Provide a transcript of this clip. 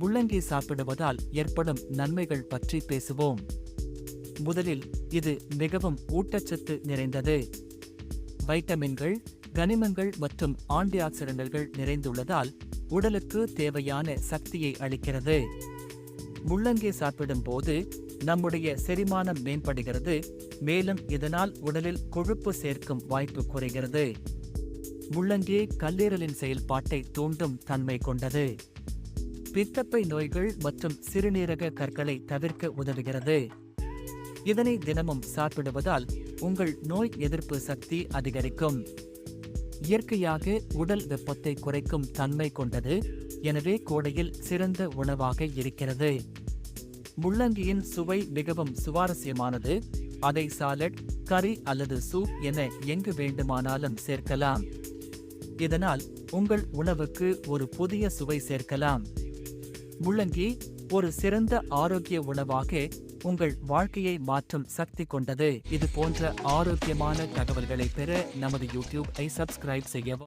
முள்ளங்கி சாப்பிடுவதால் ஏற்படும் நன்மைகள் பற்றி பேசுவோம். முதலில் இது மிகவும் ஊட்டச்சத்து நிறைந்தது. வைட்டமின்கள் கனிமங்கள் மற்றும் ஆன்டிஆக்சிடென்ட்கள் நிறைந்துள்ளதால் உடலுக்கு தேவையான சக்தியை அளிக்கிறது. முள்ளங்கி சாப்பிடும் போது நம்முடைய செரிமானம் மேம்படுகிறது மேலும் இதனால் உடலில் கொழுப்பு சேர்க்கும் வாய்ப்பு குறைகிறது. முள்ளங்கி கல்லீரலின் செயல்பாட்டை தூண்டும் தன்மை கொண்டது. பித்தப்பை நோய்கள் மற்றும் சிறுநீரக கற்களை தவிர்க்க உதவுகிறது. இதனை தினமும் சாப்பிடுவதால் உங்கள் நோய் எதிர்ப்பு சக்தி அதிகரிக்கும். இயற்கையாக உடல் வெப்பத்தை குறைக்கும் தன்மை கொண்டது. எனவே கோடையில் சிறந்த உணவாக இருக்கிறது. முள்ளங்கியின் சுவை மிகவும் சுவாரஸ்யமானது. அதை சாலட் கறி அல்லது சூப் என எங்கு வேண்டுமானாலும் சேர்க்கலாம். இதனால் உங்கள் உணவுக்கு ஒரு புதிய சுவை சேர்க்கலாம். முள்ளங்கி ஒரு சிறந்த ஆரோக்கிய உணவாக உங்கள் வாழ்க்கையை மாற்றும் சக்தி கொண்டது. இது போன்ற ஆரோக்கியமான தகவல்களை பெற நமது யூடியூப் ஐ சப்ஸ்கிரைப் செய்யவும்.